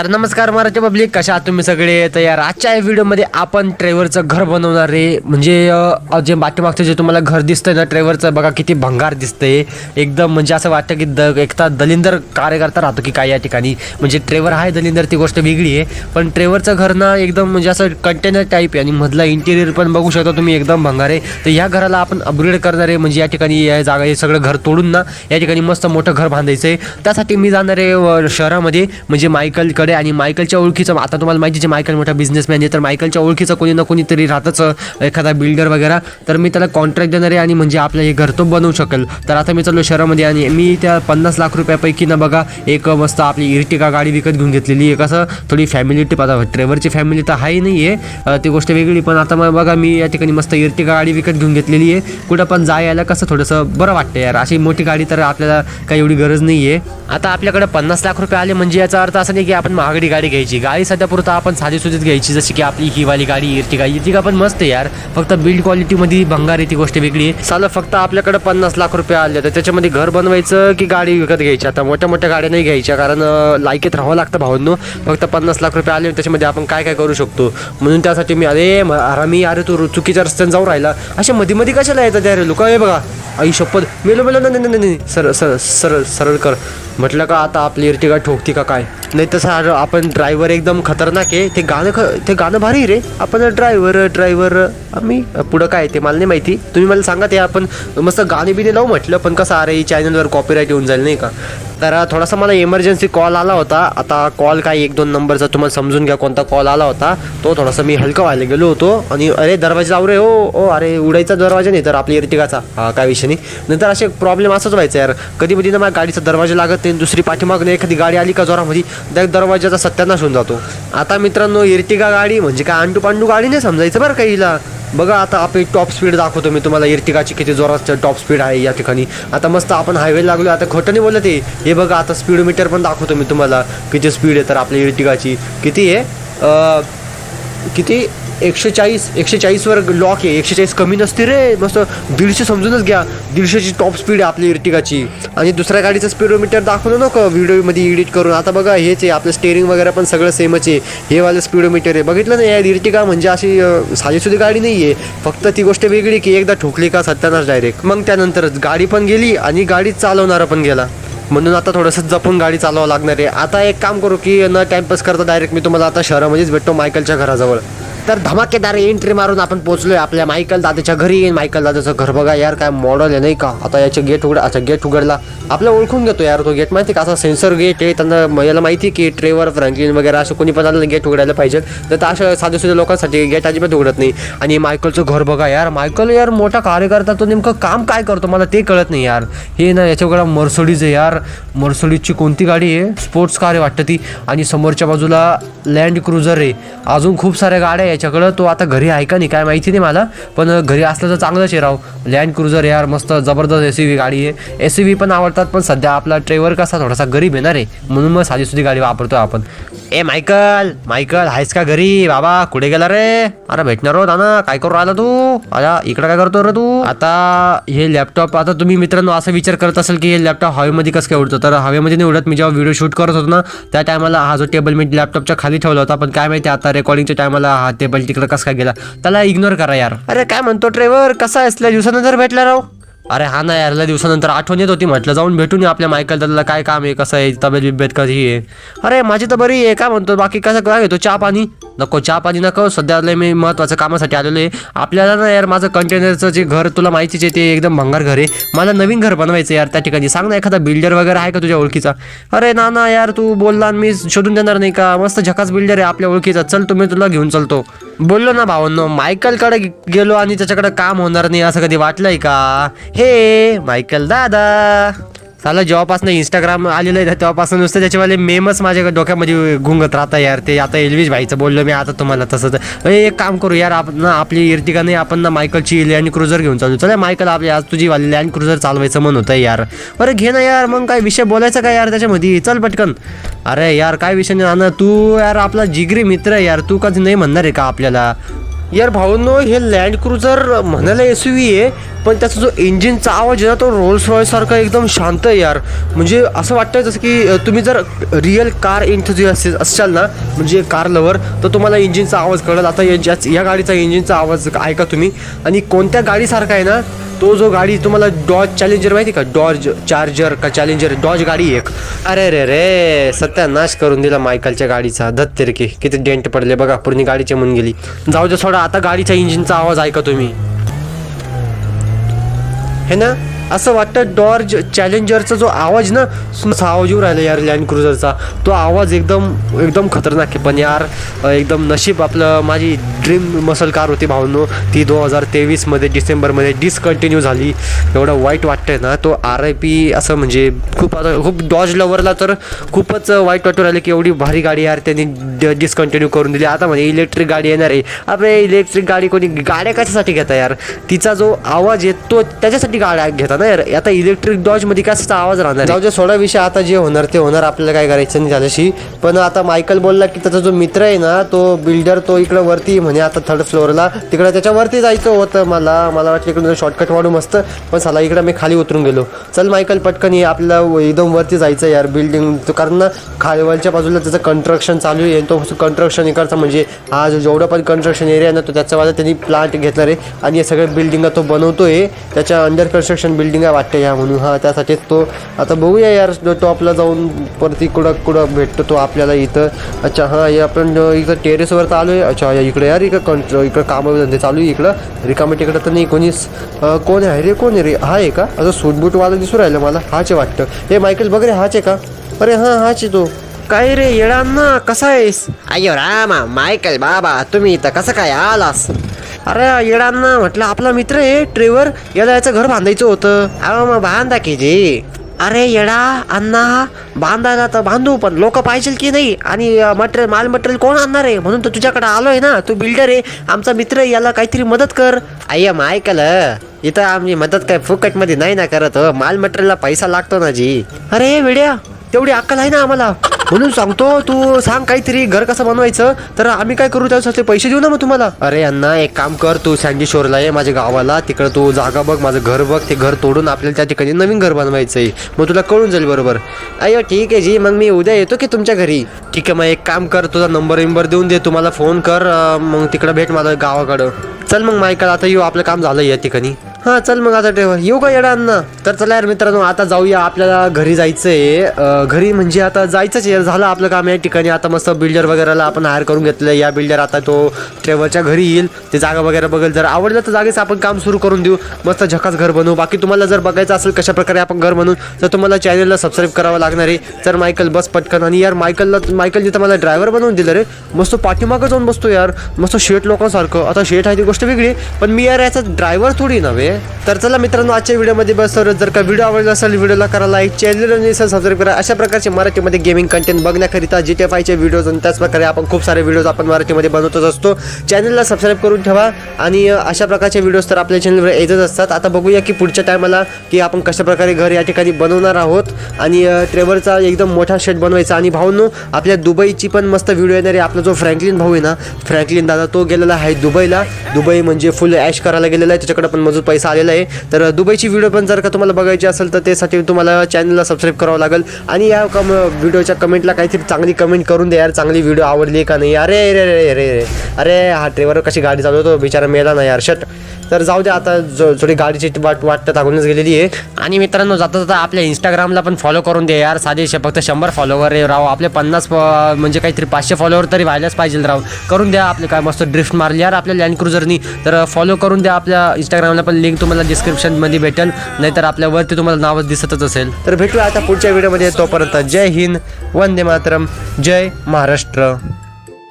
तर नमस्कार मराठी पब्लिक. कशा आहात तुम्ही सगळे? तर यार आजच्या या व्हिडिओमध्ये आपण ट्रेवरचं घर बनवणार आहे. म्हणजे जे पाठीमागचं जे तुम्हाला घर दिसतंय ना ट्रेवरचं बघा किती भंगार दिसतंय. एकदम म्हणजे असं वाटतं की द एकता दलिंदर कार्यकर्ता राहतो की काय या ठिकाणी. म्हणजे ट्रेवर आहे दलिंदर ती गोष्ट वेगळी आहे. पण ट्रेवरचं घर ना एकदम म्हणजे असं कंटेनर टाईप आहे. आणि मधला इंटेरियर पण बघू शकता तुम्ही एकदम भंगार आहे. तर या घराला आपण अपग्रेड करणार आहे. म्हणजे या ठिकाणी या जागा हे सगळं घर तोडून ना या ठिकाणी मस्त मोठं घर बांधायचं आहे. त्यासाठी मी जाणार आहे शहरामध्ये. म्हणजे मायकलकडे. आणि मायकलच्या ओळखीचं आता तुम्हाला माहिती आहे मायकल मोठा बिझनेसमॅन आहे तर मायकलच्या ओळखीचं कोणी ना कोणीतरी राहतच एखादा बिल्डर वगैरे. तर मी त्याला कॉन्ट्रॅक्ट देणार आहे आणि म्हणजे आपलं हे घर तो बनवू शकेल. तर आता मी चाललो शहरामध्ये आणि मी त्या पन्नास लाख रुपयापैकी ना बघा एक मस्त आपली इर्टिका गाडी विकत घेऊन घेतलेली आहे. कसं थोडी फॅमिली ट्रिप आता ट्रेवरची फॅमिली तर आहे नाही आहे ती गोष्ट वेगळी. पण आता मग बघा मी या ठिकाणी मस्त इर्टिका गाडी विकत घेऊन घेतलेली आहे. कुठं पण जाय यायला कसं थोडंसं बरं वाटतं यार. अशी मोठी गाडी तर आपल्याला काही एवढी गरज नाही आहे आता आपल्याकडे पन्नास लाख रुपये आले म्हणजे याचा अर्थ असा नाही की आपण महागडी गाडी घ्यायची. गाडी सध्या पुरता आपण साधी सुधीत घ्यायची जशी की आपली ही वाली गाडी इर्टिका इर्टिका पण मस्त आहे यार. फक्त बिल्ड क्वालिटीमध्ये भंगार आहे ती गोष्ट वेगळी आहे. फक्त आपल्याकडे पन्नास लाख रुपये आले तर त्याच्यामध्ये घर बनवायचं की गाडी विकत घ्यायची? आता मोठ्या मोठ्या गाड्या नाही घ्यायच्या कारण लायकीत राहावं लागतं भावांनो. फक्त पन्नास लाख रुपये आले त्याच्यामध्ये आपण काय काय करू शकतो? म्हणून त्यासाठी मी अरे म- अरे मी अरे तू चुकीच्या रस्त्याने जाऊन राहिला. अशा मध्ये मध्ये कशाला येतात अरे लोक? हे बघा आई शपथ. मेलो मेलो नाही नाही, नाही नाही सरळ सरळ सरळ सरळ कर. म्हटलं का आता आपली इर्टिगा ठोकती का काय? नाही तसं सर आपण ड्रायव्हर एकदम खतरनाक आहे. ते गाणं ख ते गाणं भारी रे. आपण ड्रायव्हर ड्रायव्हर आम्ही पुढं काय ते मला नाही माहिती. तुम्ही मला सांगा ते आपण मस्त गाणे बिने लावू म्हटलं पण कसं अरे चॅनलवर कॉपीराईट येऊन जाईल नाही का? तर थोडासा मला इमर्जन्सी कॉल आला होता. आता कॉल काय एक दोन नंबरचा तुम्हाला समजून घ्या कोणता कॉल आला होता. तो थोडासा मी हलका व्हायला गेलो होतो. आणि अरे दरवाजा लाव रे हो ओ अरे उडायचा दरवाजा नाही तर आपली इर्टिगाचा. हा काय विषय नाही. नंतर असे प्रॉब्लेम असंच व्हायचा यार. कधी कधी ना माझ्या गाडीचा दरवाजा लागत नाही दुसरी पाठीमागून एखादी गाडी आली का जोरामध्ये त्या दरवाजाचा सत्यानाश होऊन जातो. आता मित्रांनो इर्टिगा गाडी म्हणजे काय आंडू पांडू गाडी नाही समजायचं बरं काहीला बघा आता आपली टॉप स्पीड दाखवतो. मी तुम्हाला इर्टिगाची किती जोरात टॉप स्पीड आहे या ठिकाणी. आता मस्त आपण हायवे लागलो. आता खोटं नाही बोलत आहे हे बघा आता स्पीडोमीटर पण दाखवतो मी तुम्हाला. किती स्पीड आहे तर आपल्या इर्टिगाची किती आहे? किती? एकशे चाळीस एकशे चाळीसवर लॉक आहे. एकशे चाळीस कमी नसते रे. मस्त दीडशे समजूनच घ्या. दीडशेची टॉप स्पीड आहे आपली इर्टिगाची. आणि दुसऱ्या गाडीचं स्पीडोमीटर दाखवलं नको व्हिडिओमध्ये एडिट करून. आता बघा हेच आहे. आपलं स्टेअरिंग वगैरे पण सगळं सेमच आहे. हे वालं स्पीडोमीटर आहे. बघितलं ना या इर्टिगा? म्हणजे अशी साधीसुधी गाडी नाही आहे फक्त ती गोष्ट वेगळी की एकदा ठोकली का सत्यानाच डायरेक्ट मग त्यानंतरच गाडी पण गेली आणि गाडी चालवणारा पण गेला. म्हणून आता थोडंसं जपून गाडी चालवावं लागणार आहे. आता एक काम करू की न टाइमपास करता डायरेक्ट मी तुम्हाला आता शहरामध्येच भेटतो मायकलच्या घराजवळ. तर धमाकेदार एंट्री मारून आपण पोहोचलोय आपल्या मायकल दादाच्या घरी. मायकल दादाचं घर बघा यार काय मॉडल आहे नाही का? आता याचे गेट उघड अच्छा गेट उघडला. आपलं ओळखून घेतो यार तो गेट माहिती का? असा सेन्सर गेट आहे. त्यांना याला माहिती आहे की ट्रेवर फ्रँकलिन वगैरे असं कोणी पण आलं गेट उघडायला पाहिजे. तर अशा साध्या सुद्धा लोकांसाठी गेट अजिबात उघडत नाही. आणि मायकलचं घर बघा यार. मायकल यार मोठा कार्यकर्ता तो नेमकं काम काय करतो मला ते कळत नाही यार. हे ना याच्याकडं मर्सडीज आहे यार. मर्सडीजची कोणती गाडी आहे? स्पोर्ट्स कार आहे वाटतं ती. आणि समोरच्या बाजूला लँड क्रुझर आहे. अजून खूप साऱ्या गाड्या आहे याच्याकडं तो आता घरी आहे का नाही काय माहिती नाही मला. पण घरी असलं तर चांगलंच आहे राव. लँड क्रुझर यार मस्त जबरदस्त एस व्ही गाडी आहे. एस व्ही पण आवडतात पण सध्या आपला ड्रायव्हर कसा थोडासा गरीब येणार आहे म्हणून मग साधी सुधी गाडी वापरतो आपण. ए मायकल मायकल आहेस का घरी? बाबा कुठे गेला रे? अरे भेटणार हो ना काय करू राहिला तू? अरे इकडे काय करतो रे तू? आता हे लॅपटॉप आता तुम्ही मित्रांनो असा विचार करत असेल की हे लॅपटॉप हवेमध्ये कसं काय उडतो? तर हवेमध्ये नाही उडत. मी जेव्हा व्हिडिओ शूट करत होतो ना त्या टायमाला हा जो टेबल मी लॅपटॉपच्या खाली ठेवला होता. पण काय माहिती आता रेकॉर्डिंगच्या टायमाला हा टेबल तिकडे कसं काय गेला? त्याला इग्नोर करा यार. अरे काय म्हणतो ड्रायव्हर कसा असल्या दिवसानंतर भेटला राव. अरे हा ना यार दिवसानंतर आठवण येत होती म्हटलं. जाऊन भेटून येऊ आपल्या मायकल दादाला काय काम आहे कसं आहे तब्येत बिब्येत कधी आहे? अरे माझी तर बरी आहे काय म्हणतो बाकी कसं काय घेतो चहा पाणी? नको चहा पाणी नको सध्या लय मी महत्त्वाचं कामासाठी आलेलो आहे. आपल्याला ना यार माझं कंटेनरचं जे घर तुला माहितीच आहे ते एकदम भंगार घर आहे. मला नवीन घर बनवायचं यार त्या ठिकाणी. सांग ना एखादा बिल्डर वगैरे आहे का तुझ्या ओळखीचा? अरे ना ना यार तू बोलला आणि मी शोधून देणार नाही का? मस्त झकास बिल्डर आहे आपल्या ओळखीचा. चल तुम्ही तुला घेऊन चलतो. बोललो ना भावांनो मायकलकडे गेलो आणि त्याच्याकडे काम होणार नाही असं कधी वाटलंय का? हे मायकल दादा. साला जेव्हापासून इंस्टाग्राम आलेलं आहे तेव्हापासून नुसतं त्याच्यावाले मेमच माझ्या डोक्यामध्ये घुंगत राहता यार. ते आता एलविश भाईचं बोललो मी आता तुम्हाला तसं तर. अरे, एक काम करू यार आपण ना आपली इर्टिका नाही आपण ना मायकलची लँड क्रुझर घेऊन चालू. चला मायकल आपली आज तुझी वाली लँड क्रुझर चालवायचं मन होतं यार. बरं घे ना यार मग काय विषय बोलायचा काय यार त्याच्यामध्ये? चल पटकन. अरे यार काय विषय नाही ना तू यार आपला जिगरी मित्र आहे यार. तू कधी नाही म्हणणार आहे का आपल्याला? यार भाऊनो हे लँड क्रुझर म्हणायला एस आहे. पण त्याचा जो इंजिनचा आवाज आहे ना तो रोल्स रॉयसारखा एकदम शांत आहे यार. म्हणजे असं वाटतं जसं की तुम्ही जर रिअल कार इंथुझियास्ट असाल ना म्हणजे कार लवर तर तुम्हाला इंजिनचा आवाज कळेल. आता या या गाडीचा इंजिनचा आवाज ऐका तुम्ही. आणि कोणत्या गाडीसारखा आहे ना तो जो गाडी तुम्हाला डॉज चॅलेंजर माहिती का? डॉज चार्जर का चॅलेंजर डॉज गाडी एक. अरे रे रे सत्यानाश करून दिला मायकलच्या गाडीचा. धत्तेर किती डेंट पडले बघा पूर्ण गाडीची म्हणून गेली जाऊ दे सोडा आता गाडीच्या इंजिनचा आवाज ऐका तुम्ही. हे ना असं वाटतं डॉर्ज चॅलेंजरचा जो आवाज ना सुंदर आवाज येऊ राहिला यार लँड क्रुझरचा. तो आवाज एकदम एकदम खतरनाक आहे. पण यार एकदम नशीब आपलं माझी ड्रीम मसल कार होती भावनो. ती दोन हजार तेवीसमध्ये डिसेंबरमध्ये डिसकंटिन्यू झाली. एवढं वाईट वाटतंय ना तो आर आय पी असं म्हणजे खूप आता खूप डॉज लवरला तर खूपच वाईट वाटू राहिलं की एवढी भारी गाडी यार त्यांनी डिसकंटिन्यू करून दिली. आता म्हणजे इलेक्ट्रिक गाडी येणार आहे. अबे इलेक्ट्रिक गाडी कोणी गाड्या कशासाठी घेता यार? तिचा जो आवाज आहे तो त्याच्यासाठी गाड्या घेता ना यार आता इलेक्ट्रिक डॉजमध्ये कशाचा आवाज राहणार जाऊ दे सोळा विषय. आता जे होणार ते होणार. आपल्याला काय करायचं नाही त्याच्याशी. पण आता मायकल बोलला की त्याचा जो मित्र आहे ना तो बिल्डर तो इकडे वरती म्हणे. आता थर्ड फ्लोअरला तिकडे त्याच्यावरती जायचं होतं मला. मला वाटलं इकडून शॉर्टकट वाढू मस्त. पण साला इकडे मी खाली उतरून गेलो. चल मायकल पटकन ये. आपल्याला एकदम वरती जायचं यार. बिल्डिंग कारण ना खालवलच्या बाजूला त्याचं कन्स्ट्रक्शन चालू आहे. तो कन्स्ट्रक्शन इकडचा म्हणजे हा जो जेवढं पण कन्स्ट्रक्शन एरिया ना तो त्याच्यावाला त्यांनी प्लांट घेतला रे. आणि हे सगळ्या बिल्डिंगा तो बनवतोय. त्याच्या अंडर कन्स्ट्रक्शन बिल्डिंग वाटतं या म्हणून. हा त्यासाठीच तो आता बघूया यार टॉपला जाऊन परत इकडं कुठं भेटतो तो आपल्याला इथं. अच्छा हां हे आपण इथं इकडं टेरेसवर तर आलो आहे. अच्छा या इकडे यार इकडं कंट इकडं कामं धंदे चालू आहे इकडं. रिकामे तिकडं तर नाही कोणीच. कोण आहे रे कोण आहे रे? हा आहे का? असं सूटबूटवाला दिसू राहिलं मला. हाच आहे वाटतं. हे मायकेल बघ रे हाच आहे का? अरे हां हाच आहे तो. काय रे येडांना कसा आहेस? अय्यो रामा मायकल बाबा तुम्ही इथं कसं काय आलास? अरे येडांना म्हटलं आपला मित्र आहे ट्रेवर याला याचं घर बांधायचं होतं. अरे मग बांधा की जी. अरे येडा अण्णा बांधायला तर बांधू पण लोक पाहिजे की नाही? आणि मटेरियल माल मटेरियल कोण आणणार आहे? म्हणून तर तुझ्याकडे आलोय ना. तू बिल्डर आहे आमचा मित्र आहे याला काहीतरी मदत कर. अय्या मग ऐकलं इथं आम्ही मदत काय फुकटमध्ये नाही ना करत हो. माल मटेरियलला पैसा लागतो ना जी. अरे वेड्या तेवढी अक्कल आहे ना आम्हाला? म्हणून सांगतो तू सांग काहीतरी घर कसं बनवायचं? तर आम्ही काय करू त्यासाठी पैसे देऊ ना मग तुम्हाला? अरे अण्णा एक काम कर तू सँडी ये आहे माझ्या गावाला. तिकडं तू जागा बघ माझं घर बघ. ते घर तोडून आपल्याला त्या ठिकाणी नवीन घर बनवायचं आहे मग तुला कळून जाईल बरोबर. अय्यो ठीक आहे जी. मग मी उद्या येतो की तुमच्या घरी? ठीक आहे मग एक काम कर तुझा नंबर विंबर देऊन दे. तुम्हाला फोन कर मग तिकडं भेट मला गावाकडं. चल मग मायकल आता येऊ. आपलं काम झालं या ठिकाणी. हां चल मग आता ड्रायव्हर येऊ का येडा अण्णा? तर चला यार मित्रांनो आता जाऊया. आपल्याला घरी जायचंय. आहे घरी म्हणजे आता जायचंच आहे. झालं आपलं काम या ठिकाणी. आता मस्त बिल्डर वगैरेला आपण हायर करून घेतलं या बिल्डर आता तो ट्रेवलच्या घरी येईल. ते जागा वगैरे बघेल. जर आवडलं तर जागेच आपण काम सुरू करून देऊ. मस्त झकास घर बनवू. बाकी तुम्हाला जर बघायचं असेल कशा प्रकारे आपण घर बनवू तर तुम्हाला चॅनलला सबस्क्राईब करावं लागणार आहे. तर मायकल बस पटकन. आणि यार मायकलला मायकलने तर मला ड्रायव्हर बनवून दिलं रे मस्त पाठीमागं जाऊन बसतो यार. मस्त शेट लोकांसारखं. आता शेट आहे ती गोष्ट वेगळी पण मी यार याचा ड्रायव्हर थोडी नव्हे. ¿eh? तर चला मित्रांनो आजच्या व्हिडिओमध्ये बस तर जर का व्हिडिओ आवडला असेल व्हिडिओला करा लाईक चॅनल सबस्क्राईब करा. अशा प्रकारचे मराठीमध्ये गेमिंग कंटेंट बघण्याकरिता जी टी एफ आयचे व्हिडिओज आणि त्याचप्रकारे आपण खूप सारे व्हिडिओज आपण मराठीमध्ये बनवतच असतो. चॅनलला सबस्क्राईब करून ठेवा आणि अशा प्रकारचे व्हिडिओज तर आपल्या चॅनलवर येतच असतात. आता बघूया की पुढच्या टायमाला की आपण कशाप्रकारे घर या ठिकाणी बनवणार आहोत. आणि ट्रेवरचा एकदम मोठा शेट बनवायचा. आणि भाऊनो आपल्या दुबईची पण मस्त व्हिडिओ येणार आहे. आपला जो फ्रँकलिन भाऊ आहे ना फ्रँकलिन दादा तो गेलेला आहे दुबईला. दुबई म्हणजे फुल ॲश करायला गेलेला आहे. त्याच्याकडे पण मजूर पैसा आलेला आहे. तर दुबईची व्हिडिओ पण जर का तुम्हाला बघायची असेल तर त्यासाठी तुम्हाला चॅनलला सबस्क्राईब करावं लागेल. आणि या कम व्हिडिओच्या कमेंटला काहीतरी चांगली कमेंट करून द्या यार. चांगली व्हिडिओ आवडली का नाही? अरे अरे अरे अरे अरे अरे. हा ड्रायव्हर कशी गाडी चालवतो? बिचारा मेला ना यार. शट तर जाऊ द्या आता. जो थोडी गाडीची वाट वाटतं टाकूनच गेलेली आहे. आणि मित्रांनो जाता जाता आपल्या इंस्टाग्रामला पण फॉलो करून द्या यार. साधे फक्त शंभर फॉलोवर राव. आपले पन्नास म्हणजे काहीतरी पाचशे फॉलोवर तरी व्हायलाच पाहिजे राव. करून द्या आपले काय मस्त ड्रिफ्ट मारली यार आपल्या लँड क्रुझरनी तर फॉलो करून द्या आपल्या इंस्टाग्रामला पण. लिंक तुम्हाला तुम्हाला डिस्क्रिप्शनमध्ये भेटेल. नाहीतर आपल्यावरती तुम्हाला नावच दिसतच असेल. तर भेटूया आता पुढच्या व्हिडिओमध्ये तोपर्यंत जय हिंद. वंदे मातरम. जय महाराष्ट्र.